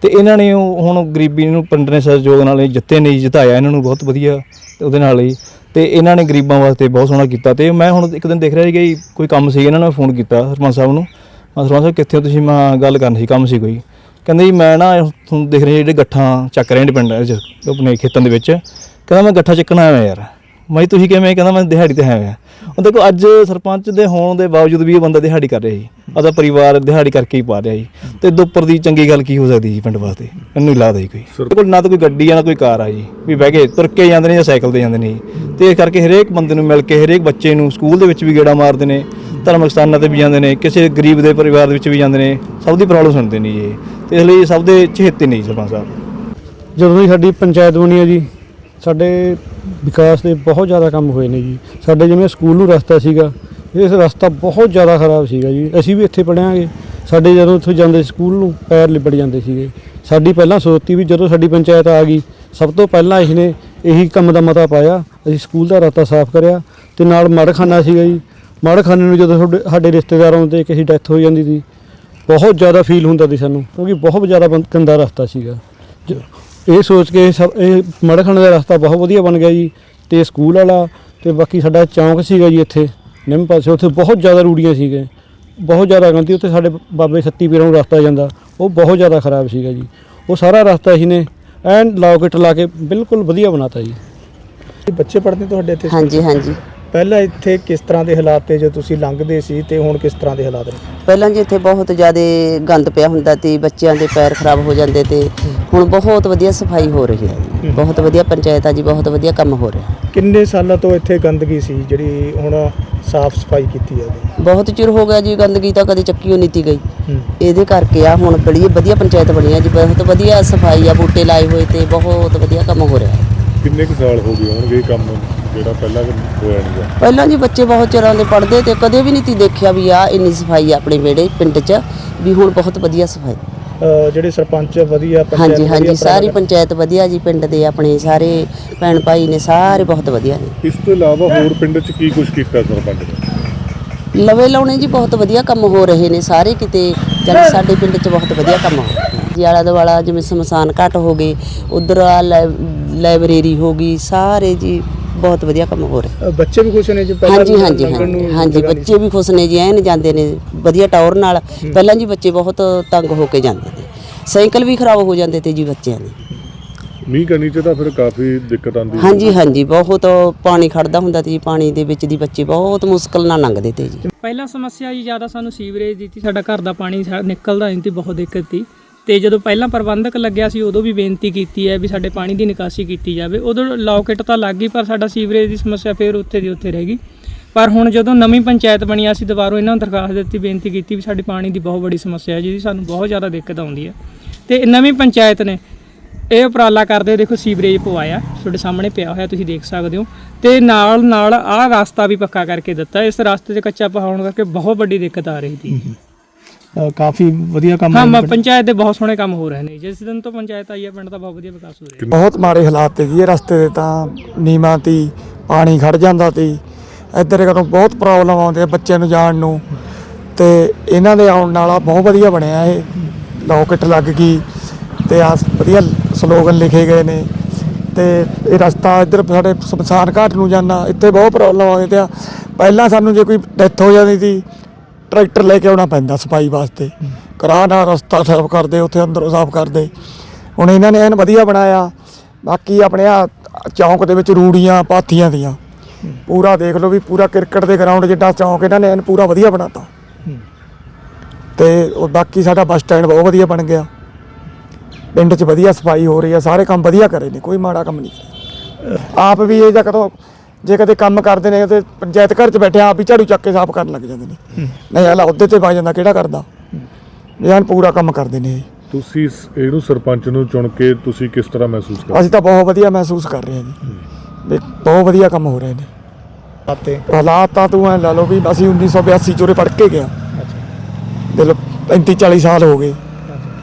ਤੇ ਇਹਨਾਂ ਨੇ ਹੁਣ ਗਰੀਬੀ ਨੂੰ ਪਿੰਡ ਨੇ ਸਹਿਯੋਗ ਨਾਲ ਜਿੱਤੇ ਨੇ ਜੀ, ਜਿਤਾਇਆ ਇਹਨਾਂ ਨੂੰ ਬਹੁਤ ਵਧੀਆ ਤੇ ਉਹਦੇ ਨਾਲ ਹੀ ਤੇ ਇਹਨਾਂ ਨੇ ਗਰੀਬਾਂ ਵਾਸਤੇ ਬਹੁਤ ਸੋਹਣਾ ਕੀਤਾ ਤੇ ਮੈਂ ਹੁਣ ਇੱਕ ਦਿਨ ਦੇਖ ਰਿਹਾ ਸੀ ਕਿ ਕੋਈ ਕੰਮ ਸੀ ਇਹਨਾਂ ਨੇ ਫੋਨ ਕੀਤਾ ਸਰਪੰਚ ਸਾਹਿਬ ਨੂੰ। ਮੈਂ ਸਰਪੰਚ ਸਾਹਿਬ, ਕਿੱਥੇ ਹੋ ਤੁਸੀਂ? ਮੈਂ ਗੱਲ ਕਰਨੀ ਸੀ, ਕੰਮ ਸੀ ਕੋਈ। ਕਹਿੰਦੇ ਜੀ, ਮੈਂ ਨਾ ਤੁਹਾਨੂੰ ਦੇਖ ਰਿਹਾ ਜਿਹੜੇ ਗੱਠਾਂ ਚੱਕ ਰਹੇ ਨੇ ਪਿੰਡ ਚ ਆਪਣੇ ਖੇਤਾਂ ਦੇ ਵਿੱਚ। ਕਹਿੰਦਾ, ਮੈਂ ਗੱਠਾ ਚੱਕਣਾ ਆਇਆ ਯਾਰ। ਮੈਂ ਤੁਸੀਂ ਕਿਵੇਂ? ਕਹਿੰਦਾ, ਮੈਂ ਦਿਹਾੜੀ ਤੇ ਆਇਆ ਉਹ ਦੇਖੋ ਅੱਜ ਸਰਪੰਚ ਦੇ ਹੋਣ ਦੇ ਬਾਵਜੂਦ ਵੀ ਇਹ ਬੰਦਾ ਦਿਹਾੜੀ ਕਰ ਰਿਹਾ ਜੀ। ਆਦਾ ਪਰਿਵਾਰ ਦਿਹਾੜੀ ਕਰਕੇ ਹੀ ਪਾ ਰਿਹਾ ਜੀ। ਤੇ ਉੱਪਰ ਦੀ ਚੰਗੀ ਗੱਲ ਕੀ ਹੋ ਸਕਦੀ ਜੀ ਪਿੰਡ ਵਾਸਤੇ? ਇਹਨੂੰ ਨਹੀਂ ਲੱਗਦਾ ਜੀ ਕੋਈ। ਇਹਦੇ ਕੋਲ ਨਾ ਤਾਂ ਕੋਈ ਗੱਡੀ ਆ ਨਾ ਕੋਈ ਕਾਰ ਆ ਜੀ। ਵੀ ਬਹਿ ਕੇ ਤੁਰ ਕੇ ਜਾਂਦੇ ਨੇ ਜਾਂ ਸਾਈਕਲ ਤੇ ਜਾਂਦੇ ਨੇ ਜੀ। ਤੇ ਇਸ ਕਰਕੇ ਹਰੇਕ ਬੰਦੇ ਨੂੰ ਮਿਲ ਕੇ ਹਰੇਕ ਬੱਚੇ ਨੂੰ ਸਕੂਲ ਦੇ ਵਿੱਚ ਵੀ ਗੇੜਾ ਮਾਰਦੇ ਨੇ ਧਰਮਿਕ ਸਥਾਨਾਂ ਤੇ ਵੀ ਜਾਂਦੇ ਨੇ ਕਿਸੇ ਗਰੀਬ ਦੇ ਪਰਿਵਾਰ ਦੇ ਵਿੱਚ ਵੀ ਜਾਂਦੇ ਨੇ ਸਭ ਦੀ ਪ੍ਰੋਬਲਮ ਸੁਣਦੇ ਨੇ ਜੀ ਇਹ। ਤੇ ਇਸ ਲਈ ਸਭ ਦੇ ਚਹੇਤੇ ਨੇ ਜੀ ਸਰਪੰਚ ਸਾਹਿਬ। ਜਦੋਂ ਦੀ ਸਾਡੀ ਪੰਚਾਇਤ ਬਣੀ ਹੈ ਜੀ ਸਾਡੇ ਵਿਕਾਸ ਦੇ ਬਹੁਤ ਜ਼ਿਆਦਾ ਕੰਮ ਹੋਏ ਨੇ ਜੀ। ਸਾਡੇ ਜਿਵੇਂ ਸਕੂਲ ਨੂੰ ਰਸਤਾ ਸੀਗਾ ਇਹ ਰਸਤਾ ਬਹੁਤ ਜ਼ਿਆਦਾ ਖਰਾਬ ਸੀਗਾ ਜੀ। ਅਸੀਂ ਵੀ ਇੱਥੇ ਪੜ੍ਹਾਂਗੇ ਸਾਡੇ ਜਦੋਂ ਇੱਥੋਂ ਜਾਂਦੇ ਸਕੂਲ ਨੂੰ, ਪੈਰ ਲਿਬੜ ਜਾਂਦੇ ਸੀਗੇ। ਸਾਡੀ ਪਹਿਲਾਂ ਸੋਚਤੀ ਵੀ ਜਦੋਂ ਸਾਡੀ ਪੰਚਾਇਤ ਆ ਗਈ, ਸਭ ਤੋਂ ਪਹਿਲਾਂ ਇਸਨੇ ਇਹੀ ਕੰਮ ਦਾ ਮਤਾ ਪਾਇਆ। ਅਸੀਂ ਸਕੂਲ ਦਾ ਰਸਤਾ ਸਾਫ਼ ਕਰਿਆ ਤੇ ਨਾਲ ਮੜਖਾਨਾ ਸੀਗਾ ਜੀ। ਮੜਖਾਨੇ ਨੂੰ ਜਦੋਂ ਸਾਡੇ ਸਾਡੇ ਰਿਸ਼ਤੇਦਾਰ ਆਉਂਦੇ ਕਿਸੇ ਡੈਥ ਹੋ ਜਾਂਦੀ ਸੀ, ਬਹੁਤ ਜ਼ਿਆਦਾ ਫੀਲ ਹੁੰਦਾ ਸੀ ਸਾਨੂੰ, ਕਿਉਂਕਿ ਬਹੁਤ ਜ਼ਿਆਦਾ ਬੰ- ਗੰਦਾ ਰਸਤਾ ਸੀਗਾ। ਜ- ਇਹ ਸੋਚ ਕੇ ਸਭ ਇਹ ਮੜਖਣ ਦਾ ਰਸਤਾ ਬਹੁਤ ਵਧੀਆ ਬਣ ਗਿਆ ਜੀ ਤੇ ਸਕੂਲ ਵਾਲਾ ਤੇ ਬਾਕੀ ਸਾਡਾ ਚੌਂਕ ਸੀਗਾ ਜੀ ਇੱਥੇ ਨਿੰਮ ਪਾਸੇ ਉੱਥੇ ਬਹੁਤ ਜ਼ਿਆਦਾ ਰੂੜੀਆਂ ਸੀਗੇ। ਬਹੁਤ ਜ਼ਿਆਦਾ ਗੰਦੀ ਉੱਥੇ ਸਾਡੇ ਬਾਬੇ ਸੱਤੀ ਪੀਰਾਂ ਨੂੰ ਰਸਤਾ ਜਾਂਦਾ ਉਹ ਬਹੁਤ ਜ਼ਿਆਦਾ ਖਰਾਬ ਸੀਗਾ ਜੀ। ਉਹ ਸਾਰਾ ਰਸਤਾ ਅਸੀਂ ਨੇ ਐਨ ਲੌਕਟ ਲਾ ਕੇ ਬਿਲਕੁਲ ਵਧੀਆ ਬਣਾਤਾ ਜੀ। ਬੱਚੇ ਪੜ੍ਹਦੇ ਤੁਹਾਡੇ ਇੱਥੇ? ਹਾਂਜੀ ਹਾਂਜੀ। ਪਹਿਲਾਂ ਇੱਥੇ ਕਿਸ ਤਰ੍ਹਾਂ ਦੇ ਹਾਲਾਤ ਤੇ ਜੋ ਤੁਸੀਂ ਲੰਘਦੇ ਸੀ ਤੇ ਹੁਣ ਕਿਸ ਤਰ੍ਹਾਂ ਦੇ ਹਾਲਾਤ ਨੇ? ਪਹਿਲਾਂ ਜੀ ਇੱਥੇ ਬਹੁਤ ਜ਼ਿਆਦਾ ਗੰਦ ਪਿਆ ਹੁੰਦਾ ਤੇ ਬੱਚਿਆਂ ਦੇ ਪੈਰ ਖਰਾਬ ਹੋ ਜਾਂਦੇ ਤੇ ਹੁਣ ਬਹੁਤ ਵਧੀਆ ਸਫ਼ਾਈ ਹੋ ਰਹੀ ਹੈ ਜੀ। ਬਹੁਤ ਵਧੀਆ ਪੰਚਾਇਤ ਆ ਜੀ ਬਹੁਤ ਵਧੀਆ ਕੰਮ ਹੋ ਰਿਹਾ। ਕਿੰਨੇ ਸਾਲਾਂ ਤੋਂ ਇੱਥੇ ਗੰਦਗੀ ਸੀ ਜਿਹੜੀ ਹੁਣ ਸਾਫ਼ ਸਫ਼ਾਈ ਕੀਤੀ ਹੈ? ਜੀ ਬਹੁਤ ਚਿਰ ਹੋ ਗਿਆ ਜੀ ਗੰਦਗੀ ਤਾਂ ਕਦੇ ਚੱਕੀ ਓ ਨਹੀਂ ਤੀ ਗਈ। ਇਹਦੇ ਕਰਕੇ ਆ ਹੁਣ ਬੜੀ ਵਧੀਆ ਪੰਚਾਇਤ ਬਣੀ ਆ ਜੀ ਬਹੁਤ ਵਧੀਆ ਸਫ਼ਾਈ ਆ ਬੂਟੇ ਲਾਏ ਹੋਏ ਤੇ ਬਹੁਤ ਵਧੀਆ ਕੰਮ ਹੋ ਰਿਹਾ। ਕਿੰਨੇ ਕੁ ਸਾਲ ਹੋ ਗਏ ਹੋਣਗੇ ਇਹ ਕੰਮ ਜਿਹੜਾ ਪਹਿਲਾਂ ਹੋਇਆ ਨਹੀਂ ਪਹਿਲਾਂ ਜੀ ਬੱਚੇ ਬਹੁਤ ਚਿਰਾਂ ਦੇ ਪੜ੍ਹਦੇ ਤੇ ਕਦੇ ਵੀ ਨਹੀਂ ਤੀ ਦੇਖਿਆ ਵੀ ਆ ਇੰਨੀ ਸਫ਼ਾਈ ਆ ਆਪਣੇ ਵਿਹੜੇ ਪਿੰਡ 'ਚ ਵੀ ਹੁਣ ਬਹੁਤ ਵਧੀਆ ਸਫ਼ਾਈ। ਅਹ ਜਿਹੜੇ ਸਰਪੰਚ ਵਧੀਆ ਪੰਚਾਇਤ ਹਾਂਜੀ ਹਾਂਜੀ ਸਾਰੀ ਪੰਚਾਇਤ ਵਧੀਆ ਜੀ ਪਿੰਡ ਦੇ ਆਪਣੇ ਸਾਰੇ ਭੈਣ ਭਾਈ ਨੇ ਸਾਰੇ ਬਹੁਤ ਵਧੀਆ ਨੇ। ਇਸ ਤੋਂ ਇਲਾਵਾ ਹੋਰ ਪਿੰਡ 'ਚ ਕੀ ਕੁਝ ਕੀਤਾ ਸਰਪੰਚ ਨੇ? ਲਵੇ ਲਾਉਣੇ ਜੀ ਬਹੁਤ ਵਧੀਆ ਕੰਮ ਹੋ ਰਹੇ ਨੇ ਸਾਰੇ ਕਿਤੇ ਜਦ ਸਾਡੇ ਪਿੰਡ 'ਚ ਬਹੁਤ ਵਧੀਆ ਕੰਮ ਹੋ ਰਿਹਾ। ਜੀ ਆਲਾ ਦੁਆਲਾ ਜਿਵੇਂ ਸਮਸਾਨ ਘਾਟ ਹੋ ਗਏ ਉਧਰ ਆ ਲਾਇਬ੍ਰੇਰੀ ਹੋ ਗਈ ਸਾਰੇ ਜੀ ਬਹੁਤ ਵਧੀਆ ਕੰਮ ਹੋ ਰਿਹਾ। ਬੱਚੇ ਵੀ ਖੁਸ਼ ਨੇ ਜੀ? ਪਹਿਲਾਂ ਹਾਂਜੀ ਹਾਂਜੀ ਨੂੰ ਹਾਂਜੀ ਹਾਂਜੀ ਬੱਚੇ ਵੀ ਖੁਸ਼ ਨੇ ਜੀ ਐਨ ਜਾਂਦੇ ਨੇ ਵਧੀਆ ਟੌਰ ਨਾਲ। ਪਹਿਲਾਂ ਜੀ ਬੱਚੇ ਬਹੁਤ ਤੰਗ ਹੋ ਕੇ ਜਾਂਦੇ ਤੇ ਸਾਈਕਲ ਵੀ ਖਰਾਬ ਹੋ ਜਾਂਦੇ ਤੇ ਜੀ ਬੱਚਿਆਂ ਦੇ। ਮੀਂਹ ਕਣੀ 'ਚ ਤਾਂ ਫਿਰ ਕਾਫੀ ਦਿੱਕਤ ਆਉਂਦੀ ਹਾਂਜੀ ਹਾਂਜੀ ਬਹੁਤ ਪਾਣੀ ਖੜਦਾ ਹੁੰਦਾ ਤੇ ਜੀ ਪਾਣੀ ਦੇ ਵਿੱਚ ਦੀ ਬੱਚੇ ਬਹੁਤ ਮੁਸ਼ਕਲ ਨਾਲ ਲੰਘਦੇ ਤੇ ਜੀ। ਪਹਿਲਾਂ ਸਮੱਸਿਆ ਜੀ ਜ਼ਿਆਦਾ ਸਾਨੂੰ ਸੀਵਰੇਜ ਦੀ ਸੀ ਸਾਡਾ ਘਰ ਦਾ ਪਾਣੀ ਨਿਕਲਦਾ ਨਹੀਂ ਸੀ ਬਹੁਤ ਦਿੱਕਤ ਸੀ। ਤੇ ਜਦੋਂ ਪਹਿਲਾਂ ਪ੍ਰਬੰਧਕ ਲੱਗਿਆ ਸੀ, ਉਦੋਂ ਵੀ ਬੇਨਤੀ ਕੀਤੀ ਹੈ ਵੀ ਸਾਡੇ ਪਾਣੀ ਦੀ ਨਿਕਾਸੀ ਕੀਤੀ ਜਾਵੇ। ਉਦੋਂ ਲੌਕਟ ਤਾਂ ਲੱਗ ਗਈ, ਪਰ ਸਾਡਾ ਸੀਵਰੇਜ ਦੀ ਸਮੱਸਿਆ ਫੇਰ ਉੱਥੇ ਦੀ ਉੱਥੇ ਰਹਿ ਗਈ। ਪਰ ਹੁਣ ਜਦੋਂ ਨਵੀਂ ਪੰਚਾਇਤ ਬਣੀ, ਅਸੀਂ ਦੁਬਾਰਾ ਇਹਨਾਂ ਨੂੰ ਦਰਖਾਸਤ ਦਿੱਤੀ, ਬੇਨਤੀ ਕੀਤੀ ਵੀ ਸਾਡੇ ਪਾਣੀ ਦੀ ਬਹੁਤ ਵੱਡੀ ਸਮੱਸਿਆ ਹੈ ਜਿਹਦੀ ਸਾਨੂੰ ਬਹੁਤ ਜ਼ਿਆਦਾ ਦਿੱਕਤ ਆਉਂਦੀ ਹੈ। ਤੇ ਨਵੀਂ ਪੰਚਾਇਤ ਨੇ ਇਹ ਉਪਰਾਲਾ ਕਰਦੇ ਦੇਖੋ ਸੀਵਰੇਜ ਪਵਾਇਆ, ਤੁਹਾਡੇ ਸਾਹਮਣੇ ਪਿਆ ਹੋਇਆ, ਤੁਸੀਂ ਦੇਖ ਸਕਦੇ ਹੋ। ਤੇ ਨਾਲ ਨਾਲ ਆਹ ਰਸਤਾ ਵੀ ਪੱਕਾ ਕਰਕੇ ਦਿੱਤਾ, ਇਸ ਰਸਤੇ 'ਤੇ ਕੱਚਾ ਪਹਾਉਣ ਕਰਕੇ ਬਹੁਤ ਵੱਡੀ ਦਿੱਕਤ ਆ ਰਹੀ ਸੀ। ਕਾਫੀ ਵਧੀਆ ਕੰਮ ਹਾਂ ਮ- ਪੰਚਾਇਤ ਦੇ ਬਹੁਤ ਸੋਹਣੇ ਕੰਮ ਹੋ ਰਹੇ ਨੇ। ਜਿਸ ਦਿਨ ਤੋਂ ਪੰਚਾਇਤ ਆਈ ਹੈ ਪਿੰਡ ਦਾ ਬਹੁਤ ਵਧੀਆ ਵਿਕਾਸ ਹੋ ਰਿਹਾ ਬਹੁਤ ਮਾੜੇ ਹਾਲਾਤ ਤੇ ਜੀ ਇਹ ਰਸਤੇ ਦੇ ਤਾਂ ਨੀਵਾਂ ਤੀ ਪਾਣੀ ਖੜ ਜਾਂਦਾ ਤੀ। ਇੱਧਰ ਕਦੋਂ ਬਹੁਤ ਪ੍ਰੋਬਲਮ ਆਉਂਦੀ ਹੈ ਬੱਚਿਆਂ ਨੂੰ ਜਾਣ ਨੂੰ। ਤੇ ਇਹਨਾਂ ਦੇ ਆਉਣ ਨਾਲ ਆ ਬਹੁਤ ਵਧੀਆ ਬਣਿਆ ਇਹ। ਲੋਕਟ ਲੱਗ ਗਈ ਤੇ ਆ ਵਧੀਆ ਸਲੋਗਨ ਲਿਖੇ ਗਏ ਨੇ। ਤੇ ਇਹ ਰਸਤਾ ਇੱਧਰ ਸਾਡੇ ਸ਼ਮਸ਼ਾਨ ਘਾਟ ਨੂੰ ਜਾਣਾ ਇੱਥੇ ਬਹੁਤ ਪ੍ਰੋਬਲਮ ਆਉਂਦੀ ਤੇ ਪਹਿਲਾਂ ਸਾਨੂੰ ਜੇ ਕੋਈ ਡੈਥ ਹੋ ਜਾਂਦੀ ਸੀ ਟਰੈਕਟਰ ਲੈ ਕੇ ਆਉਣਾ ਪੈਂਦਾ ਸਫ਼ਾਈ ਵਾਸਤੇ। ਕਰਾ ਨਾਲ ਰਸਤਾ ਸਾਫ਼ ਕਰਦੇ ਉੱਥੇ ਅੰਦਰੋਂ ਸਾਫ਼ ਕਰਦੇ। ਹੁਣ ਇਹਨਾਂ ਨੇ ਐਨ ਵਧੀਆ ਬਣਾਇਆ। ਬਾਕੀ ਆਪਣੇ ਆ ਚੌਂਕ ਦੇ ਵਿੱਚ ਰੂੜੀਆਂ ਪਾਥੀਆਂ ਦੀਆਂ। ਪੂਰਾ ਦੇਖ ਲਓ ਵੀ ਪੂਰਾ ਕ੍ਰਿਕਟ ਦੇ ਗਰਾਊਂਡ ਜਿੱਡਾ ਚੌਂਕ ਇਹਨਾਂ ਨੇ ਐਨ ਪੂਰਾ ਵਧੀਆ ਬਣਾਤਾ। ਤੇ ਉਹ ਬਾਕੀ ਸਾਡਾ ਬੱਸ ਸਟੈਂਡ ਬਹੁਤ ਵਧੀਆ ਬਣ ਗਿਆ। ਪਿੰਡ 'ਚ ਵਧੀਆ ਸਫ਼ਾਈ ਹੋ ਰਹੀ ਆ ਸਾਰੇ ਕੰਮ ਵਧੀਆ ਕਰੇ ਨੇ ਕੋਈ ਮਾੜਾ ਕੰਮ ਨਹੀਂ। ਆਪ ਵੀ ਇਹ ਜਾਂ ਕਦੋਂ ਜੇ ਕਦੇ ਕੰਮ ਕਰਦੇ ਨੇ ਤੇ ਪੰਚਾਇਤ ਘਰ 'ਚ ਬੈਠੇ ਆਪ ਹੀ ਝਾੜੂ ਚੱਕ ਕੇ ਸਾਫ਼ ਕਰਨ ਲੱਗ ਜਾਂਦੇ ਨੇ। ਨਹੀਂ ਹਾਲਾ ਉਹਦੇ ਤੇ ਪਾ ਜਾਂਦਾ ਕਿਹੜਾ ਕਰਦਾ? ਇਹ ਐਨ ਪੂਰਾ ਕੰਮ ਕਰਦੇ ਨੇ। ਤੁਸੀਂ ਇਸ- ਇਹਨੂੰ ਸਰਪੰਚ ਨੂੰ ਚੁਣ ਕੇ ਤੁਸੀਂ ਕਿਸ ਤਰ੍ਹਾਂ ਮਹਿਸੂਸ ਕਰਦੇ? ਅਸੀਂ ਤਾਂ ਬਹੁਤ ਵਧੀਆ ਮਹਿਸੂਸ ਕਰ ਰਹੇ ਹਾਂ ਜੀ। ਵੀ ਬਹੁਤ ਵਧੀਆ ਕੰਮ ਹੋ ਰਹੇ ਨੇ ਆਤੇ ਹਾਲਾਤ ਤਾਂ ਤੂੰ ਐ ਲਾ ਲਓ ਵੀ ਅਸੀਂ 1982 ਚੋਰੇ ਪੜ ਕੇ ਗਿਆ ਦਿਲ 35 40 ਸਾਲ ਹੋ ਗਏ।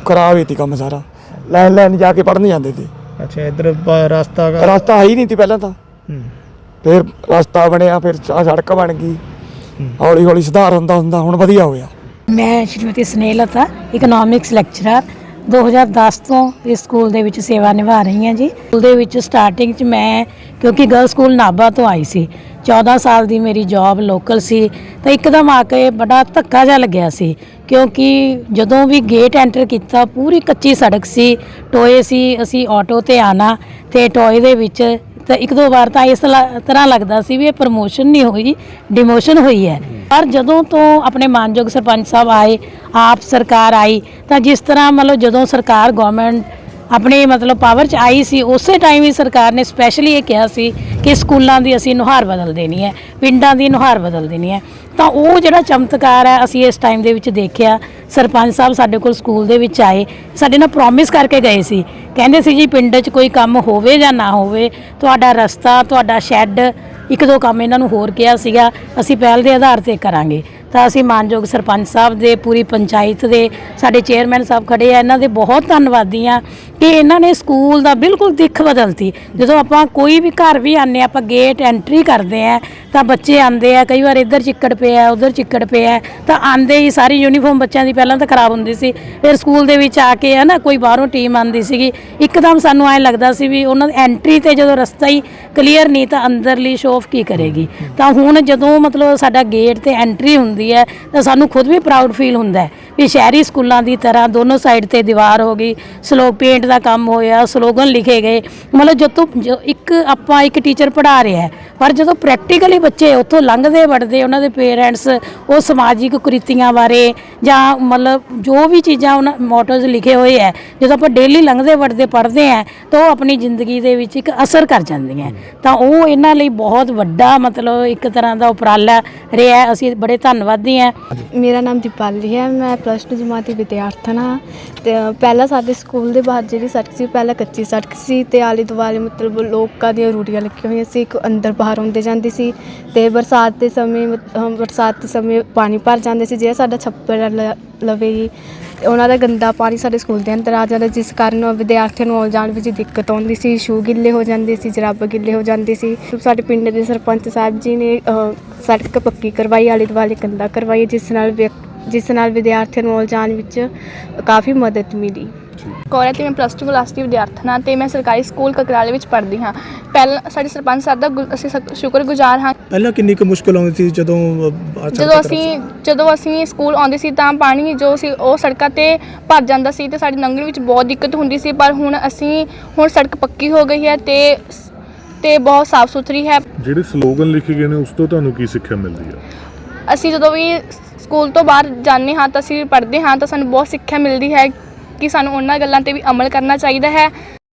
ਖਰਾਬ ਹੀ ਤੀ ਕੰਮ ਸਾਰਾ। ਲੈਣ ਲੈਣ ਜਾ ਕੇ ਪੜਨ ਜਾਂਦੇ ਤੇ। ਅੱਛਾ ਇਧਰ ਰਸਤਾ ਦਾ ਰਸਤਾ ਹੈ ਹੀ ਨਹੀਂ ਤੀ ਪਹਿਲਾਂ ਤਾਂ। ਹੂੰ। ਫਿਰ ਰਸਤਾ ਬਣਿਆ, ਫਿਰ ਆਹ ਸੜਕ ਬਣ ਗਈ। ਹੌਲੀ ਹੌਲੀ ਸੁਧਾਰ ਹੁੰਦਾ ਹੁੰਦਾ ਹੁਣ ਵਧੀਆ ਹੋਇਆ। ਮੈਂ ਸ਼੍ਰੀਮਤੀ ਸਨੇਹਲਤਾ ਇਕਨੋਮਿਕਸ ਲੈਕਚਰਰ 2010 ਤੋਂ ਇਸ ਸਕੂਲ ਦੇ ਵਿੱਚ ਸੇਵਾ ਨਿਭਾ ਰਹੀ ਹਾਂ ਜੀ। ਸਕੂਲ ਦੇ ਵਿੱਚ ਸਟਾਰਟਿੰਗ 'ਚ ਮੈਂ, ਕਿਉਂਕਿ ਗਰਲ ਸਕੂਲ ਨਾਭਾ ਤੋਂ ਆਈ ਸੀ। 14 ਸਾਲ ਦੀ ਮੇਰੀ ਜੌਬ ਲੋਕਲ ਸੀ, ਤਾਂ ਇੱਕਦਮ ਆ ਕੇ ਬੜਾ ਧੱਕਾ ਜਿਹਾ ਲੱਗਿਆ ਸੀ। ਕਿਉਂਕਿ ਜਦੋਂ ਵੀ ਗੇਟ ਐਂਟਰ ਕੀਤਾ, ਪੂਰੀ ਕੱਚੀ ਸੜਕ ਸੀ, ਟੋਏ ਸੀ, ਅਸੀਂ ਆਟੋ ਤੇ ਆਣਾ ਤੇ ਟੋਏ ਦੇ ਵਿੱਚ ਤਾਂ ਇੱਕ ਦੋ ਵਾਰ ਤਾਂ ਇਸ ਲ- ਤਰ੍ਹਾਂ ਲੱਗਦਾ ਸੀ ਵੀ ਇਹ ਪ੍ਰਮੋਸ਼ਨ ਨਹੀਂ ਹੋਈ ਡਿਮੋਸ਼ਨ ਹੋਈ ਹੈ। ਪਰ ਜਦੋਂ ਤੋਂ ਆਪਣੇ ਮਾਨਯੋਗ ਸਰਪੰਚ ਸਾਹਿਬ ਆਏ, ਆਪ ਸਰਕਾਰ ਆਈ, ਤਾਂ ਜਿਸ ਤਰ੍ਹਾਂ ਮਤਲਬ ਜਦੋਂ ਸਰਕਾਰ ਗਵਰਨਮੈਂਟ ਆਪਣੇ ਮਤਲਬ ਪਾਵਰ ਚ ਆਈ ਸੀ, ਉਸੇ ਟਾਈਮ ਹੀ ਸਰਕਾਰ ਨੇ ਸਪੈਸ਼ਲੀ ਇਹ ਕਿਹਾ ਸੀ ਕਿ ਸਕੂਲਾਂ ਦੀ ਅਸੀਂ ਨੁਹਾਰ ਬਦਲ ਦੇਣੀ ਹੈ, ਪਿੰਡਾਂ ਦੀ ਨੁਹਾਰ ਬਦਲ ਦੇਣੀ ਹੈ। ਤਾਂ ਉਹ ਜਿਹੜਾ ਚਮਤਕਾਰ ਹੈ, ਅਸੀਂ ਇਸ ਟਾਈਮ ਦੇ ਵਿੱਚ ਦੇਖਿਆ, ਸਰਪੰਚ ਸਾਹਿਬ ਸਾਡੇ ਕੋਲ ਸਕੂਲ ਦੇ ਵਿੱਚ ਆਏ, ਸਾਡੇ ਨਾਲ ਪ੍ਰੋਮਿਸ ਕਰਕੇ ਗਏ ਸੀ। ਕਹਿੰਦੇ ਸੀ ਜੀ, ਪਿੰਡ 'ਚ ਕੋਈ ਕੰਮ ਹੋਵੇ ਜਾਂ ਨਾ ਹੋਵੇ, ਤੁਹਾਡਾ ਰਸਤਾ, ਤੁਹਾਡਾ ਸ਼ੈੱਡ ਇੱਕ ਦੋ ਕੰਮ ਇਹਨਾਂ ਨੂੰ ਹੋਰ ਕਿਹਾ ਸੀਗਾ, ਅਸੀਂ ਪਹਿਲ ਦੇ ਆਧਾਰ ਤੇ ਕਰਾਂਗੇ। ਤਾਂ ਅਸੀਂ ਮਾਨਯੋਗ ਸਰਪੰਚ ਸਾਹਿਬ ਦੇ, ਪੂਰੀ ਪੰਚਾਇਤ ਦੇ, ਸਾਡੇ ਚੇਅਰਮੈਨ ਸਾਹਿਬ ਖੜੇ ਆ, ਇਹਨਾਂ ਦੇ ਬਹੁਤ ਧੰਨਵਾਦੀ ਆ ਕਿ ਇਹਨਾਂ ਨੇ ਸਕੂਲ ਦਾ ਬਿਲਕੁਲ ਦਿੱਖ ਬਦਲਤੀ। ਜਦੋਂ ਆਪਾਂ ਕੋਈ ਵੀ ਘਰ ਵੀ ਆਨੇ ਆਪਾਂ ਗੇਟ ਐਂਟਰੀ ਕਰਦੇ ਆ, ਤਾਂ ਬੱਚੇ ਆਂਦੇ ਆ, ਕਈ ਵਾਰ ਇੱਧਰ ਚਿੱਕੜ ਪਿਆ, ਉਧਰ ਚਿੱਕੜ ਪਿਆ, ਤਾਂ ਆਂਦੇ ਹੀ ਸਾਰੀ ਯੂਨੀਫਾਰਮ ਬੱਚਿਆਂ ਦੀ ਪਹਿਲਾਂ ਤਾਂ ਖਰਾਬ ਹੁੰਦੀ ਸੀ। ਫਿਰ ਸਕੂਲ ਦੇ ਵਿੱਚ ਆ ਕੇ ਹੈ ਨਾ, ਕੋਈ ਬਾਹਰੋਂ ਟੀਮ ਆਂਦੀ ਸੀਗੀ। ਇੱਕਦਮ ਸਾਨੂੰ ਐਂ ਲੱਗਦਾ ਸੀ ਵੀ ਉਹਨਾਂ ਦੀ ਐਂਟਰੀ ਤੇ ਜਦੋਂ ਰਸਤਾ ਹੀ ਕਲੀਅਰ ਨਹੀਂ, ਤਾਂ ਅੰਦਰਲੀ ਸ਼ੋਅ ਕੀ ਕਰੇਗੀ? ਤਾਂ ਹੁਣ ਜਦੋਂ ਮਤਲਬ ਸਾਡਾ ਗੇਟ ਤੇ ਐਂਟਰੀ ਹੁੰਦੀ ਹੁੰਦੀ ਹੈ ਤਾਂ ਸਾਨੂੰ ਖੁਦ ਵੀ ਪ੍ਰਾਊਡ ਫੀਲ ਹੁੰਦਾ ਹੈ। ਵੀ ਸ਼ਹਿਰੀ ਸਕੂਲਾਂ ਦੀ ਤਰ੍ਹਾਂ ਦੋਨੋਂ ਸਾਈਡ ਤੇ ਦੀਵਾਰ ਹੋ ਗਈ ਸਲੋਕ ਪੇਂਟ ਦਾ ਕੰਮ ਹੋਇਆ ਸਲੋਗਨ ਲਿਖੇ ਗਏ। ਮਤਲਬ ਜਦੋਂ ਜੋ ਇੱਕ ਆਪਾਂ ਇੱਕ ਟੀਚਰ ਪੜ੍ਹਾ ਰਿਹਾ ਹੈ ਪਰ ਜਦੋਂ ਪ੍ਰੈਕਟੀਕਲੀ ਬੱਚੇ ਉੱਥੋਂ ਲੰਘਦੇ ਵੜਦੇ ਉਹਨਾਂ ਦੇ ਪੇਰੈਂਟਸ ਉਹ ਸਮਾਜਿਕ ਕੁਰੀਤੀਆਂ ਬਾਰੇ ਜਾਂ ਮਤਲਬ ਜੋ ਵੀ ਚੀਜ਼ਾਂ ਉਹਨਾਂ ਮੋਟੋਜ਼ ਲਿਖੇ ਹੋਏ ਹੈ ਜਦੋਂ ਆਪਾਂ ਡੇਲੀ ਲੰਘਦੇ ਵੜਦੇ ਪੜ੍ਹਦੇ ਆ ਤਾਂ ਉਹ ਆਪਣੀ ਜ਼ਿੰਦਗੀ ਦੇ ਵਿੱਚ ਇੱਕ ਅਸਰ ਕਰ ਜਾਂਦੀਆਂ ਤਾਂ ਉਹ ਇਹਨਾਂ ਲਈ ਬਹੁਤ ਵੱਡਾ ਮਤਲਬ ਇੱਕ ਤਰ੍ਹਾਂ ਦਾ ਉਪਰਾਲਾ ਰਿਹਾ ਹੈ। ਅਸੀਂ ਬੜੇ ਧੰਨਵਾਦੀ ਹਾਂ। ਮੇਰਾ ਨਾਮ ਦੀਪਾਲੀ ਹੈ ਮੈਂ ਪਲੱਸ 2 ਜਮਾਤ ਦੀ ਵਿਦਿਆਰਥਣ ਹਾਂ ਤੇ ਪਹਿਲਾਂ ਸਾਡੇ ਸਕੂਲ ਦੇ ਬਾਹਰ ਜਿਹੜੀ ਸੜਕ ਸੀ ਪਹਿਲਾਂ ਕੱਚੀ ਸੜਕ ਸੀ ਤੇ ਆਲੇ ਦੁਆਲੇ ਮਤਲਬ ਲੋਕਾਂ ਦੀਆਂ ਰੂੜੀਆਂ ਲੱਗੀਆਂ ਹੋਈਆਂ ਸੀ ਇੱਕ ਅੰਦਰ ਬਾਹਰ ਆਉਂਦੇ ਜਾਂਦੇ ਸੀ ਤੇ ਬਰਸਾਤ ਦੇ ਸਮੇਂ ਮਤ- ਅ, ਬਰਸਾਤ ਦੇ ਸਮੇਂ ਪਾਣੀ ਭਰ ਜਾਂਦੇ ਸੀ ਜਿਹੜਾ ਸਾਡਾ ਛੱਪੜ ਲ- ਲਵੇ ਜੀ ਉਹਨਾਂ ਦਾ ਗੰਦਾ ਪਾਣੀ ਸਾਡੇ ਸਕੂਲ ਦੇ ਅੰਦਰ ਆ ਜਾਂਦਾ ਜਿਸ ਕਾਰਨ ਵਿਦਿਆਰਥੀਆਂ ਨੂੰ ਆਉਣ ਜਾਣ ਵਿੱਚ ਦਿੱਕਤ ਆਉਂਦੀ ਸੀ ਸ਼ੂ ਗਿੱਲੇ ਹੋ ਜਾਂਦੇ ਸੀ ਜਰਾਬਾਂ ਗਿੱਲੇ ਹੋ ਜਾਂਦੇ ਸੀ। ਸਾਡੇ ਪਿੰਡ ਦੇ ਸਰਪੰਚ ਸਾਹਿਬ ਜੀ ਨੇ ਅ, ਸੜਕ ਪੱਕੀ ਕਰਵਾਈ ਆਲੇ ਦੁਆਲੇ ਕੰਦਾ ਕਰਵਾਈ ਜਿਸ ਨਾਲ ਵਿਅਕ- ਜਿਸ ਨਾਲ ਵਿਦਿਆਰਥੀਆਂ ਨੂੰ ਜਾਣ ਵਿੱਚ ਕਾਫੀ ਮਦਦ ਮਿਲੀ। ਕੌਰ ਤੇ ਮੈਂ ਪਲੱਸ 2 ਕਲਾਸ ਦੀ ਵਿਦਿਆਰਥਣ ਹਾਂ ਤੇ ਮੈਂ ਸਰਕਾਰੀ ਸਕੂਲ ਕਕਰਾਲੇ ਵਿੱਚ ਪੜ੍ਹਦੀ ਹਾਂ। ਪਹਿਲਾਂ ਸਾਡੇ ਸਰਪੰਚ ਸਾਹਿਬ ਦਾ ਅਸੀਂ ਸਕ- ਸ਼ੁਕਰਗੁਜ਼ਾਰ ਹਾਂ। ਪਹਿਲਾਂ ਕਿੰਨੀ ਕੁ ਮੁਸ਼ਕਲ ਆਉਂਦੀ ਸੀ ਜਦੋਂ ਜਦੋਂ ਅਸੀਂ ਜਦੋਂ ਅਸੀਂ ਸਕੂਲ ਆਉਂਦੇ ਸੀ ਤਾਂ ਪਾਣੀ ਜੋ ਸੀ ਉਹ ਸੜਕਾਂ ਤੇ ਭਰ ਜਾਂਦਾ ਸੀ ਤੇ ਸਾਡੇ ਲੰਘਣ ਵਿੱਚ ਬਹੁਤ ਦਿੱਕਤ ਹੁੰਦੀ ਸੀ ਪਰ ਹੁਣ ਅਸੀਂ ਹੁਣ ਸੜਕ ਪੱਕੀ ਹੋ ਗਈ ਹੈ ਤੇ ਤੇ ਬਹੁਤ ਸਾਫ਼ ਸੁਥਰੀ ਹੈ। ਜਿਹੜੇ ਸਲੋਗਨ ਲਿਖੇ ਗਏ ਨੇ ਉਸ ਤੋਂ ਤੁਹਾਨੂੰ ਕੀ ਸਿੱਖਿਆ ਮਿਲਦੀ ਹੈ? ਅਸੀਂ ਜਦੋਂ ਵੀ ਸਕੂਲ ਤੋਂ ਬਾਹਰ ਜਾਂਦੇ ਹਾਂ ਤਾਂ ਅਸੀਂ ਪੜ੍ਹਦੇ ਹਾਂ ਤਾਂ ਸਾਨੂੰ ਬਹੁਤ ਸਿੱਖਿਆ ਮਿਲਦੀ ਹੈ ਕਿ ਸਾਨੂੰ ਉਹਨਾਂ ਗੱਲਾਂ ਤੇ ਵੀ ਅਮਲ ਕਰਨਾ ਚਾਹੀਦਾ ਹੈ।